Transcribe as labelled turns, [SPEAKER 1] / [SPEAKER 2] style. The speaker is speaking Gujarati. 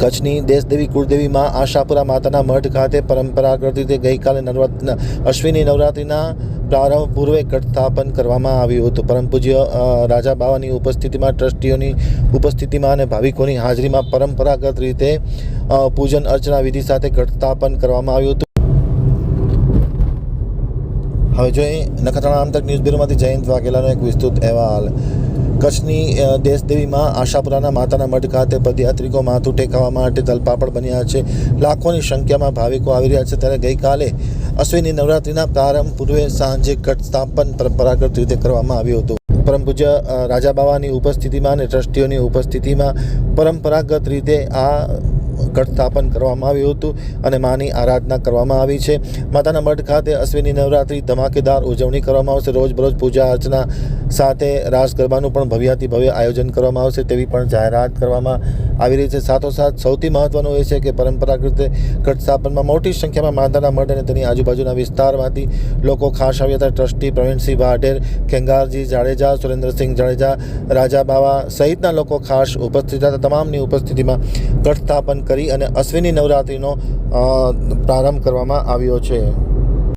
[SPEAKER 1] કચ્છની દેશદેવી કુળદેવીમાં આશાપુરા માતાના મઠ ખાતે પરંપરાગત રીતે ગઈકાલે નવરાત્રિના અશ્વિની નવરાત્રિના પ્રારંભ પૂર્વે કટ સ્થાપન કરવામાં આવ્યું હતું. પરમ પૂજ્ય રાજા બાવાની ઉપસ્થિતિમાં ટ્રસ્ટીઓની ઉપસ્થિતિમાં અને ભાવિકોની હાજરીમાં પરંપરાગત રીતે પૂજન અર્ચના વિધિ સાથે ઘટ સ્થાપન કરવામાં આવ્યું હતું. હવે જોઈએ નખત્રાણા આમતક ન્યૂઝ બ્યુરોમાંથી જયંત વાઘેલાનો એક વિસ્તૃત અહેવાલ. કચ્છની દેશદેવીમાં આશાપુરાના માતાના મઠ ખાતે પદયાત્રિકો માથું ટેકાવવા માટે તલપાપડ બન્યા છે. લાખોની સંખ્યામાં ભાવિકો આવી રહ્યા છે. ત્યારે ગઈકાલે અશ્વિની નવરાત્રિના પ્રારંભ પૂર્વે સાંજે ઘટ સ્થાપન પરંપરાગત રીતે કરવામાં આવ્યું હતું. પરમ પૂજ્ય અ, રાજા બાવાની ઉપસ્થિતિમાં અને ટ્રસ્ટીઓની ઉપસ્થિતિમાં પરંપરાગત રીતે આ ઘટ સ્થાપન કરવામાં આવ્યું હતું અને માની આરાધના કરવામાં આવી છે. માતાના મઠ ખાતે અશ્વિની નવરાત્રિ ધમાકેદાર ઉજવણી કરવામાં આવશે. રોજબરોજ પૂજા અર્ચના સાથે રાસ ગરબાનું પણ ભવ્યાતિ ભવ્ય આયોજન કરવામાં આવશે તેવી પણ જાહેરાત કરવામાં આવી છે. સાથોસાથ સૌથી મહત્વનું એ છે કે પરંપરાગત રીતે ઘટ સ્થાપનમાં મોટી સંખ્યામાં માતાના મઠ અને તેની આજુબાજુના વિસ્તારમાંથી લોકો ખાસ આવ્યા હતા. ટ્રસ્ટી પ્રવીણસિંહ વાઢેર, ખેંગારજી જાડેજા, સુરેન્દ્રસિંહ જાડેજા, રાજા બાવા સહિતના લોકો ખાસ ઉપસ્થિત હતા. તમામની ઉપસ્થિતિમાં ઘટ સ્થાપન કરી અને અશ્વિની નવરાત્રિનો પ્રારંભ કરવામાં આવ્યો છે.